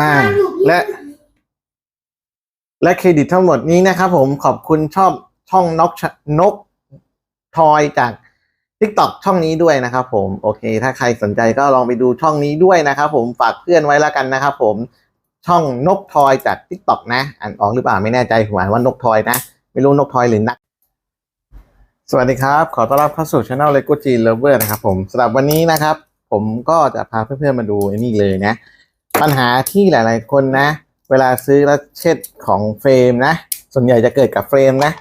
อ่า และ และเครดิตทั้งหมดนี้นะครับผมขอบคุณชอบช่องนกชนกทอยจาก TikTok ช่องนี้ด้วยนะครับผมโอเค ถ้าใครสนใจก็ลองไปดูช่องนี้ด้วยนะครับผมฝากเพื่อนไว้แล้วกันนะครับผมช่องนกทอยจาก TikTok นะอ่านออกหรือเปล่าไม่แน่ใจผมอ่านว่านกทอยนะ ไม่รู้นกทอยหรือนัก สวัสดีครับ ขอต้อนรับเข้าสู่ช anel Lego G Lover นะครับผมสำหรับวันนี้นะครับ ผมก็จะพาเพื่อนๆมาดูไอ้นี่เลยนะ ปัญหาที่หลาย ๆ คนนะ เวลาซื้อแล้วเช็ดของเฟรมนะ ส่วนใหญ่จะเกิดกับเฟรมนะ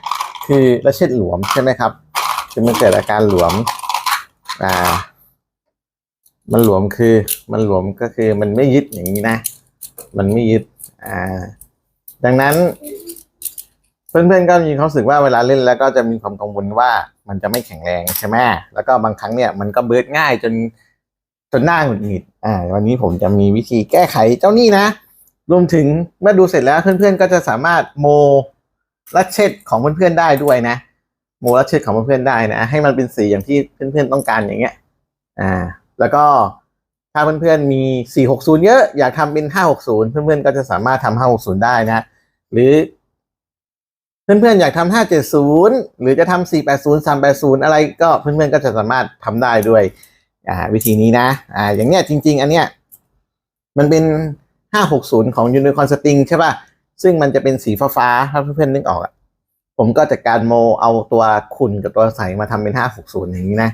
คือแล้วเช็ดหลวมใช่ไหมครับคือมันเกิดอาการหลวมอ่ามันหลวมคือมันหลวมก็คือมันไม่ยึดอย่างนี้นะ มันไม่ยึดอ่าดังนั้น เพื่อนๆก็มีความรู้สึกว่าเวลาเล่นแล้วก็จะมีความกังวลว่ามันจะไม่แข็งแรงใช่ไหมแล้วก็บางครั้งเนี่ยมันก็เบิร์ดง่ายจน จนหน้าหงุดหงิดอ่า วันนี้ผมจะมีวิธีแก้ไขเจ้านี่นะ รวมถึงเมื่อดูเสร็จแล้วเพื่อนๆก็จะสามารถโมและเช็ดของเพื่อนๆได้ด้วยนะ โมและเช็ดของเพื่อนๆได้นะ ให้มันเป็นสีอย่างที่เพื่อนๆต้องการอย่างเงี้ย อ่า แล้วก็ถ้าเพื่อนๆมี 460 เยอะ อยากทำเป็น 560 เพื่อนๆก็จะสามารถทำ560 ได้นะ หรือ เพื่อนๆอยากทำ570 หรือจะทำ480 380 อะไรก็เพื่อนๆก็จะสามารถทำได้ด้วย อ่าวิธีนี้นะอ่าอย่างเนี้ยจริง ๆ อันเนี้ยมันเป็น 560 ของ Unicorn String ใช่ป่ะ ซึ่งมันจะเป็นสีฟ้าๆถ้าเพื่อนๆนึกออกอะผมก็จากการโมเอาตัวขุ่นกับตัวใสมาทำเป็น 560 อย่างนี้นะ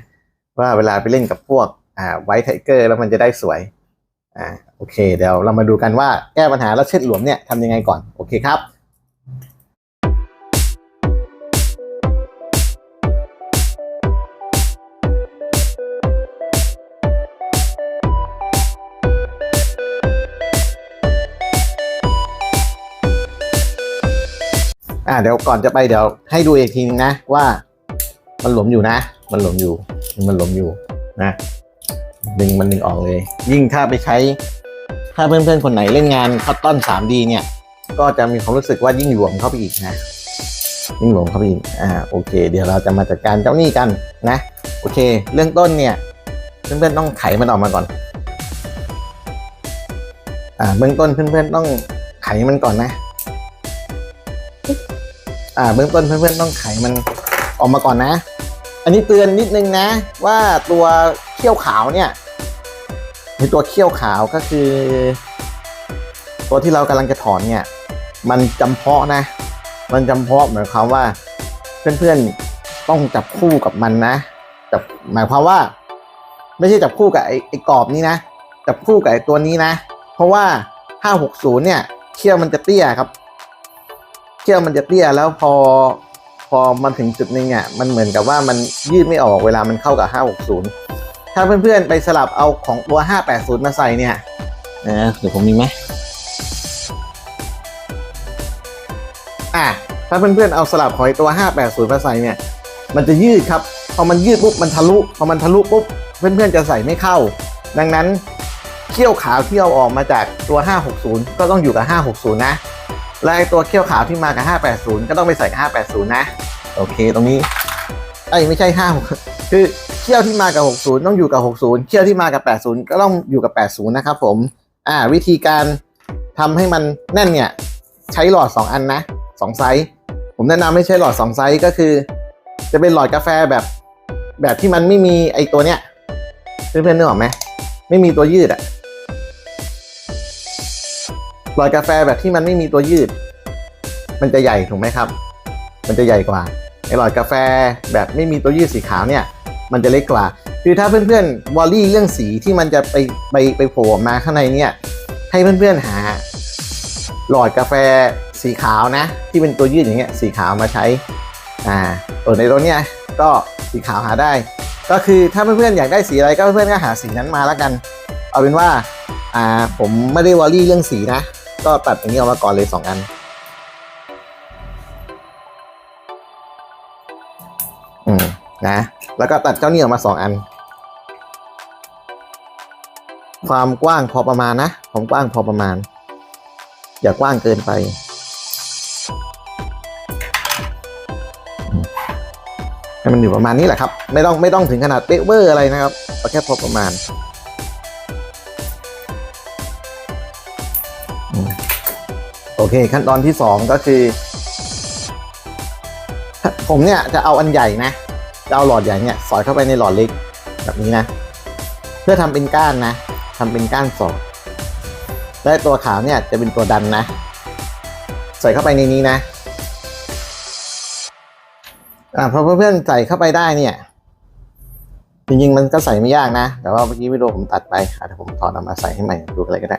ว่าเวลาไปเล่นกับพวกอ่าไวท์ไทเกอร์แล้วมันจะได้สวยอ่าโอเค เดี๋ยวเรามาดูกันว่าแก้ปัญหาแล้วเช็ดหลวมเนี่ยทำยังไงก่อน โอเคครับ เดี๋ยวก่อนจะไปเดี๋ยวให้ดูอีกทีนึงนะว่า มันหลวมอยู่นะ มันหลวมอยู่ มันหลวมอยู่นะดึงมันดึงออกเลย ยิ่งถ้าไปใช้ ถ้าเพื่อนๆคนไหนเล่นงานคัตตอน 3D เนี่ย ก็จะมีความรู้สึกว่ายิ่งหลวมเข้าไปอีกนะ ยิ่งหลวมเข้าไปอีกอ่าโอเค เดี๋ยวเราจะมาจัดการเจ้านี่กันนะ โอเค เรื่องต้นเนี่ยเพื่อนๆต้องไขมันออกมาก่อนอ่าเบื้องต้นเพื่อนๆต้องไขมันก่อนนะ อ่าเบื้องต้นเพื่อนๆต้องไขมันออกมาก่อนนะ อันนี้เตือนนิดนึงนะ ว่าตัวเขี้ยวขาวเนี่ยในตัวเขี้ยวขาวก็คือ ตัวที่เรากำลังจะถอนเนี่ย มันจำเพาะนะ มันจำเพาะหมายความว่า เพื่อนๆต้องจับคู่กับมันนะจับหมายความว่า ไม่ใช่จับคู่กับไอ้ไอ้กรอบนี้นะจับคู่กับไอ้ตัวนี้นะ เพราะว่า 560 เนี่ยเขี้ยวมันจะเตี้ยครับ เชือกมันจะเตี้ยแล้วพอพอมันถึงจุดหนึงอะมันเหมือนกับว่ามันยืดไม่ออกเวลามันเข้ากับ 560 ถ้าเพื่อนๆไปสลับเอาของตัว 580 มาใส่เนี่ยนะเดี๋ยวผมมีไหมอะถ้าเพื่อนๆเอาสลับของไอ้ตัว 580 มาใส่เนี่ยมันจะยืดครับ พอมันยืดปุ๊บมันทะลุ พอมันทะลุปุ๊บเพื่อนๆจะใส่ไม่เข้า ดังนั้นเขี้ยวขาวที่เอาออกมาจากตัว 560 ก็ต้องอยู่กับ 560 นะ และตัวเขี้ยวขาวที่มากับ 580 ก็ต้องไปใส่กับ 580 นะ โอเคตรงนี้ไอ้ไม่ใช่5คือเขี้ยวที่มากับ 60 ต้องอยู่กับ 60 เขี้ยวที่มากับ 80 ก็ต้องอยู่กับ 80 นะครับผม อ่า วิธีการทำให้มันแน่นเนี่ย ใช้หลอด 2 อันนะ 2 ไซส์ ผมแนะนำไม่ใช่หลอด 2 ไซส์ก็คือ จะเป็นหลอดกาแฟแบบ แบบที่มันไม่มีไอ้ตัวเนี้ยเพื่อนๆนึกออกไหมไม่มีตัวยืดอะ หลอดกาแฟแบบที่มันไม่มีตัวยืด มันจะใหญ่ถูกไหมครับ มันจะใหญ่กว่าไอหลอดกาแฟแบบไม่มีตัวยืดสีขาวเนี่ย มันจะเล็กกว่า คือถ้าเพื่อนๆวอลลี่เรื่องสีที่มันจะไปไปไปโผล่มาข้างในเนี่ย ให้เพื่อนๆหา หลอดกาแฟสีขาวนะ ที่เป็นตัวยืดอย่างเงี้ยสีขาวมาใช้ อ่าตัวในตัวเนี้ยก็สีขาวหาได้ ก็คือถ้าเพื่อนๆอยากได้สีอะไรก็เพื่อนๆก็หาสีนั้นมาแล้วกัน เอาเป็นว่า อ่าผมไม่ได้วอรี่เรื่องสีนะ ก็ตัดอย่างนี้ออกมาก่อนเลยสองอัน อืมนะ แล้วก็ตัดเจ้านี่ออกมาสองอัน ความกว้างพอประมาณนะความกว้างพอประมาณ อย่ากว้างเกินไปมให้มันอยู่ประมาณนี้แหละครับ ไม่ต้องไม่ต้องถึงขนาดเป๊ะเวอร์อะไรนะครับเอาแค่พอประมาณ เค ขั้นตอนที่สองก็คือ ผมเนี่ยจะเอาอันใหญ่นะจะเอาหลอดใหญ่เนี่ยสอดเข้าไปในหลอดเล็กแบบนี้นะ เพื่อทำเป็นก้านนะทำเป็นก้านสอดและตัวขาวเนี่ยจะเป็นตัวดันนะ ใส่เข้าไปในนี้นะอ่าพอเพื่อนๆใส่เข้าไปได้เนี่ยจริงๆมันก็ใส่ไม่ยากนะ แต่ว่าเมื่อกี้วิดีโอผมตัดไปอะเดี๋ยวผมถอดออกมาใส่ให้ใหม่ดูอะไรก็ได้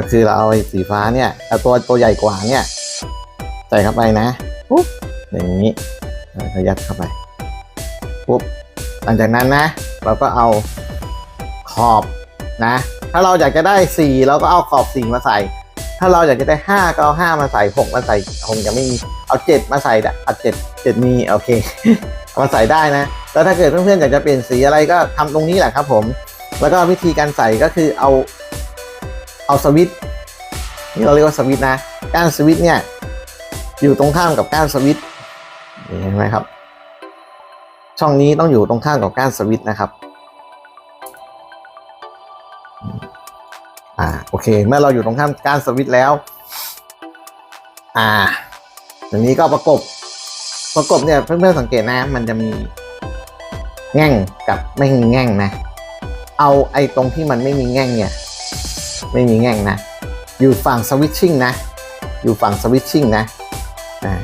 ก็คือเราเอาไอ้สีฟ้าเนี่ยเอาตัวตัวใหญ่กว่าเนี่ยใส่เข้าไปนะปุ๊บอย่างนี้แล้วก็ยัดเข้าไปปุ๊บหลังจากนั้นนะ เราก็เอาขอบนะ ถ้าเราอยากจะได้สี่เราก็เอาขอบสี่มาใส่ ถ้าเราอยากจะได้ห้าก็เอาห้ามาใส่หกมาใส่คงจะไม่มีเอาเจ็ดมาใส่อะเอาเจ็ดเจ็ดมีโอเคมาใส่ได้นะแล้วถ้าเกิดเพื่อนๆอยากจะเปลี่ยนสีอะไรก็ทำตรงนี้แหละครับผม แล้วก็วิธีการใส่ก็คือเอา เอาสวิตนี่เราเรียกว่าสวิตนะ ก้านสวิตเนี่ยอยู่ตรงข้ามกับก้านสวิตเห็นไหมครับ ช่องนี้ต้องอยู่ตรงข้ามกับก้านสวิตนะครับอ่าโอเค เมื่อเราอยู่ตรงข้ามก้านสวิตแล้ว อ่าทีนี้ก็ประกบประกบเนี่ยเพื่อนๆสังเกตนะ มันจะมีแง่งกับไม่มีแง่งนะ เอาไอ้ตรงที่มันไม่มีแง่งเนี่ย ไม่มีแง่งนะ อยู่ฝั่งสวิตชิ่งนะ อยู่ฝั่งสวิตชิ่งนะอ่า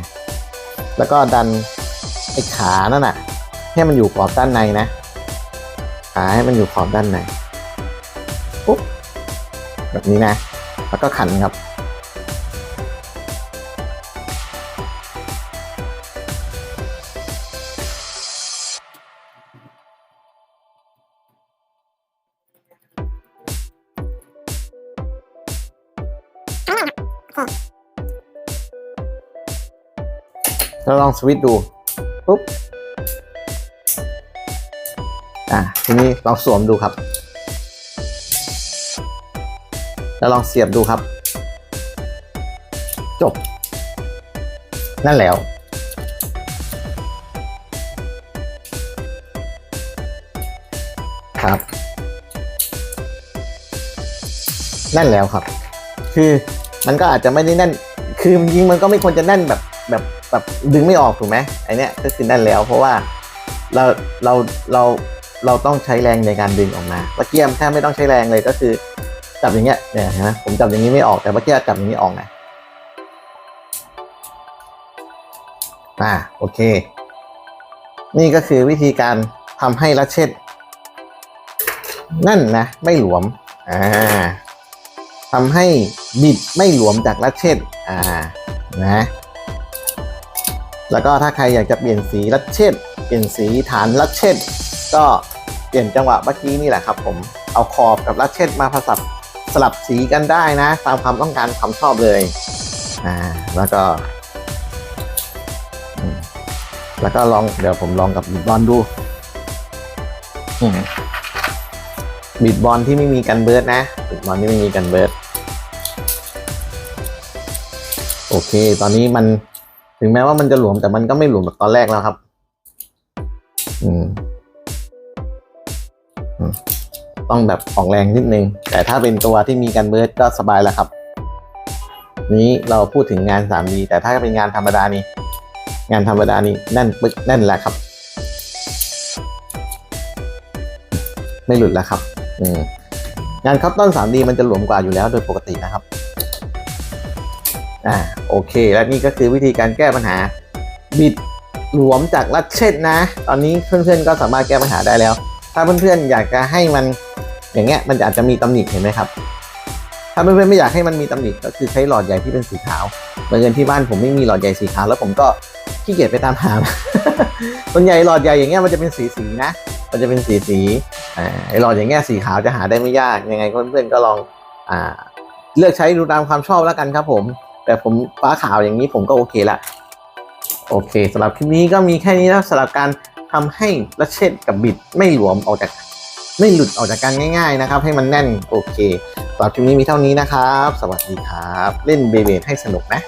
แล้วก็ดันไอ้ขานั่นน่ะ ให้มันอยู่ขอบด้านในนะ ขาให้มันอยู่ขอบด้านในปุ๊บแบบนี้นะ แล้วก็ขันครับ เราลองสวิตช์ดูปุ๊บอะทีนี้ลองสวมดูครับ แล้วลองเสียบดูครับ จบ นั่นแล้วครับ นั่นแล้วครับ คือ มันก็อาจจะไม่ได้แน่น คือจริงมันก็ไม่ควรจะแน่นแบบแบบแบบดึงไม่ออกถูกไหมไอเนี้ยก็คือแน่นแล้วเพราะว่าเราเราเราเราต้องใช้แรงในการดึงออกมาเมื่อกี้แทบไม่ต้องใช้แรงเลยก็คือ จับอย่างเงี้ยเนี่ยเห็นไหมผมจับอย่างนี้ไม่ออกแต่เมื่อกี้จับอย่างนี้ออกนะอ่าโอเค นี่ก็คือวิธีการทำให้ลัชเชตนั่นนะ ไม่หลวมอ่า ทำให้บิดไม่หลวมจากลัดเช็ดอ่านะแล้วก็ถ้าใครอยากจะเปลี่ยนสีลัดเช็ดเปลี่ยนสีฐานลัดเช็ดก็เปลี่ยนจังหวะเมื่อกี้นี่แหละครับผมเอาขอบกับลัดเช็ดมาผสมสลับสีกันได้นะ ตามความต้องการความชอบเลยอ่าแล้วก็ แล้วก็ลองเดี๋ยวผมลองกับบิดบอลดูอืมบิดบอลที่ไม่มีกันเบิร์ดนะบิดบอลที่ไม่มีกันเบิร์ด อเค ตอนนี้มันถึงแม้ว่ามันจะหลวมแต่มันก็ไม่หลวมแบบตอนแรกแล้วครับ อืมอืมต้องแบบออกแรงนิดนึง แต่ถ้าเป็นตัวที่มีกันเบิร์ดก็สบายแล้วครับ นี้เราพูดถึงงาน 3D แต่ถ้าเป็นงานธรรมดานี่ งานธรรมดานี่แน่นปึ๊กแน่นแหละครับ ไม่หลุดแล้วครับ อืมงานคัพต้น 3D มันจะหลวมกว่าอยู่แล้วโดยปกตินะครับ อ่าโอเค และนี่ก็คือวิธีการแก้ปัญหา บิดหลวมจากลัดเช็ดนะ ตอนนี้เพื่อนๆก็สามารถแก้ปัญหาได้แล้ว ถ้าเพื่อนๆอยากจะให้มันอย่างเงี้ยมันอาจจะมีตำหนิเห็นไหมครับ ถ้าเพื่อนๆไม่อยากให้มันมีตำหนิก็คือใช้หลอดใหญ่ที่เป็นสีขาวเหมือนกันที่บ้านผมไม่มีหลอดใหญ่สีขาวแล้วผมก็ขี้เกียจไปตามหาส่วนใหญ่หลอดใหญ่อย่างเงี้ยมันจะเป็นสีสีๆนะ มันจะเป็นสีสีๆอ่าไอหลอดอย่างเงี้ยสีขาวจะหาได้ไม่ยากยังไงเพื่อนๆก็ลองอ่าเลือกใช้ดูตามความชอบแล้วกันครับผม แต่ผมฟ้าขาวอย่างนี้ผมก็โอเคละโอเคสำหรับคลิปนี้ก็มีแค่นี้นะสำหรับการทำให้ลัชเชตกับบิดไม่หลวมออกจากไม่หลุดออกจากกันง่าย ๆนะครับ ให้มันแน่นโอเคสำหรับคลิปนี้มีเท่านี้นะครับ สวัสดีครับ เล่นเบเบให้สนุกนะ